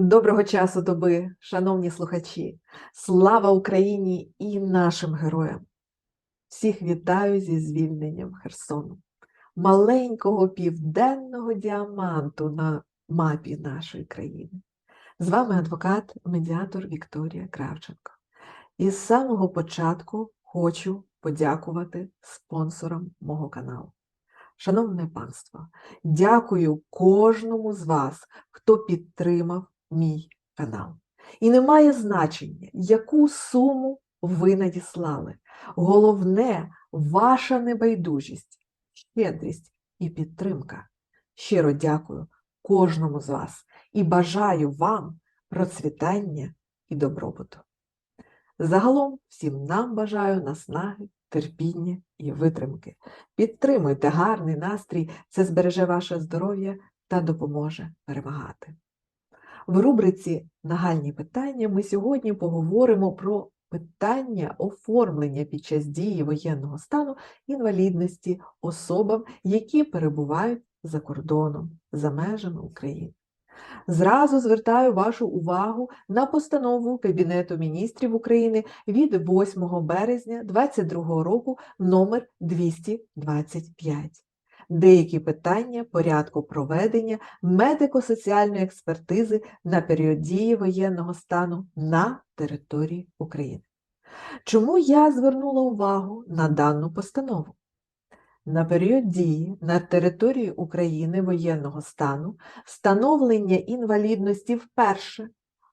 Доброго часу доби, шановні слухачі! Слава Україні і нашим героям! Всіх вітаю зі звільненням Херсону, маленького південного діаманту на мапі нашої країни. З вами адвокат, медіатор Вікторія Кравченко. І з самого початку хочу подякувати спонсорам мого каналу. Шановне панство, дякую кожному з вас, хто підтримав мій канал. І не має значення, яку суму ви надіслали. Головне ваша небайдужість, щедрість і підтримка. Щиро дякую кожному з вас і бажаю вам процвітання і добробуту. Загалом всім нам бажаю наснаги, терпіння і витримки. Підтримуйте гарний настрій, це збереже ваше здоров'я та допоможе перемагати. В рубриці Нагальні питання ми сьогодні поговоримо про питання оформлення під час дії воєнного стану інвалідності особам, які перебувають за кордоном, за межами України. Зразу звертаю вашу увагу на постанову Кабінету міністрів України від 8 березня 2022 року номер 225 деякі питання порядку проведення медико-соціальної експертизи на період дії воєнного стану на території України. Чому я звернула увагу на дану постанову? На період дії на території України воєнного стану встановлення інвалідності вперше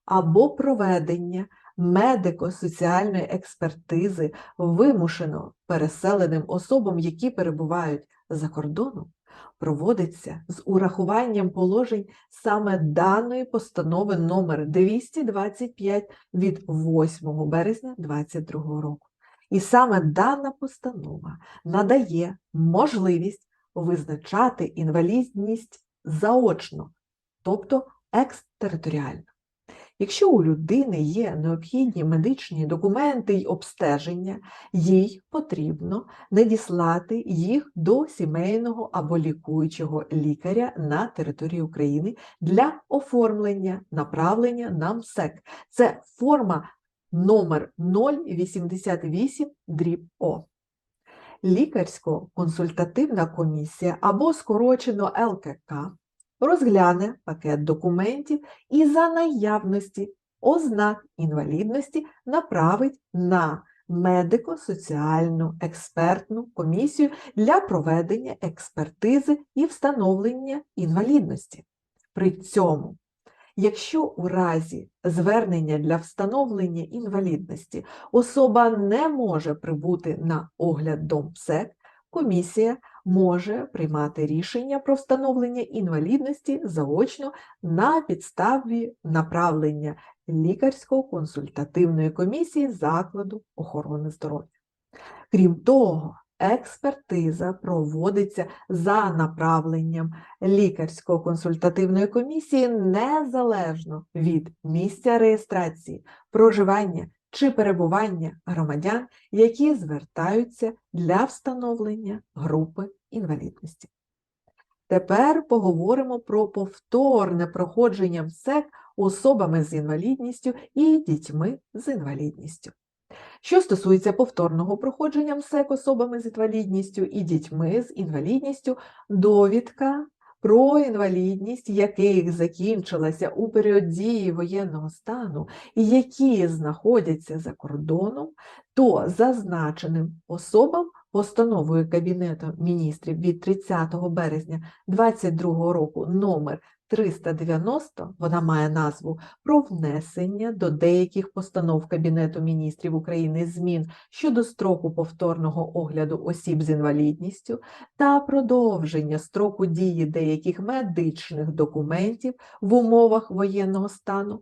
або проведення медико-соціальної експертизи вимушено переселеним особам, які перебувають за кордоном, проводиться з урахуванням положень саме даної постанови номер 225 від 8 березня 2022 року. І саме дана постанова надає можливість визначати інвалідність заочно, тобто екстериторіально. Якщо у людини є необхідні медичні документи й обстеження, їй потрібно надіслати їх до сімейного або лікуючого лікаря на території України для оформлення направлення на МСЕК. Це форма номер 088 дріб О. Лікарсько-консультативна комісія або скорочено ЛКК розгляне пакет документів і за наявності ознак інвалідності направить на медико-соціальну експертну комісію для проведення експертизи і встановлення інвалідності. При цьому, якщо у разі звернення для встановлення інвалідності особа не може прибути на огляд до МСЕК, комісія може приймати рішення про встановлення інвалідності заочно на підставі направлення лікарсько-консультативної комісії закладу охорони здоров'я. Крім того, експертиза проводиться за направленням лікарсько-консультативної комісії незалежно від місця реєстрації, проживання чи перебування громадян, які звертаються для встановлення групи інвалідності. Тепер поговоримо про повторне проходження МСЕК особами з інвалідністю і дітьми з інвалідністю. Що стосується повторного проходження МСЕК особами з інвалідністю і дітьми з інвалідністю, довідка про інвалідність, яких закінчилася у період дії воєнного стану і які знаходяться за кордоном, то зазначеним особам постановою Кабінету міністрів від 30 березня 2022 року номер 390, вона має назву про внесення до деяких постанов Кабінету міністрів України змін щодо строку повторного огляду осіб з інвалідністю та продовження строку дії деяких медичних документів в умовах воєнного стану,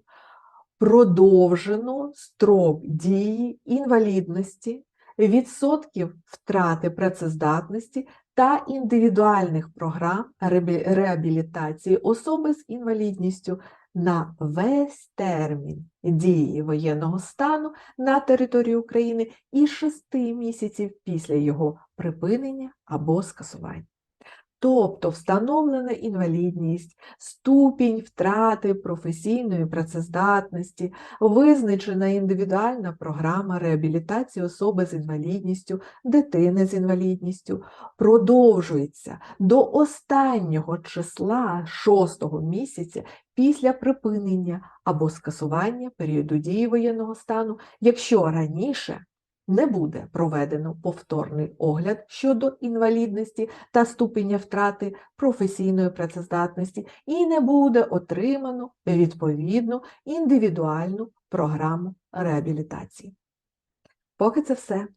продовжено строк дії інвалідності, відсотків втрати працездатності та індивідуальних програм реабілітації особи з інвалідністю на весь термін дії воєнного стану на території України і шести місяців після його припинення або скасування. Тобто встановлена інвалідність, ступінь втрати професійної працездатності, визначена індивідуальна програма реабілітації особи з інвалідністю, дитини з інвалідністю, продовжується до останнього числа шостого місяця після припинення або скасування періоду дії воєнного стану, якщо раніше не буде проведено повторний огляд щодо інвалідності та ступеня втрати професійної працездатності і не буде отримано відповідну індивідуальну програму реабілітації. Поки це все.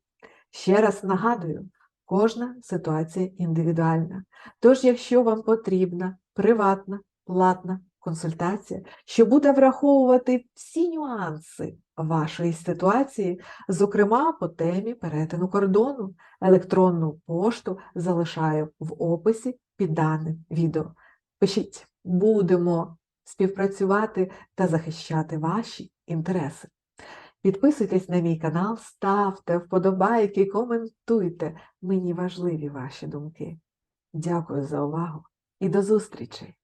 Ще раз нагадую, кожна ситуація індивідуальна. Тож, якщо вам потрібна приватна, платна консультація, що буде враховувати всі нюанси вашої ситуації, зокрема по темі перетину кордону, електронну пошту залишаю в описі під даним відео. Пишіть, будемо співпрацювати та захищати ваші інтереси. Підписуйтесь на мій канал, ставте вподобайки, коментуйте. Мені важливі ваші думки. Дякую за увагу і до зустрічі!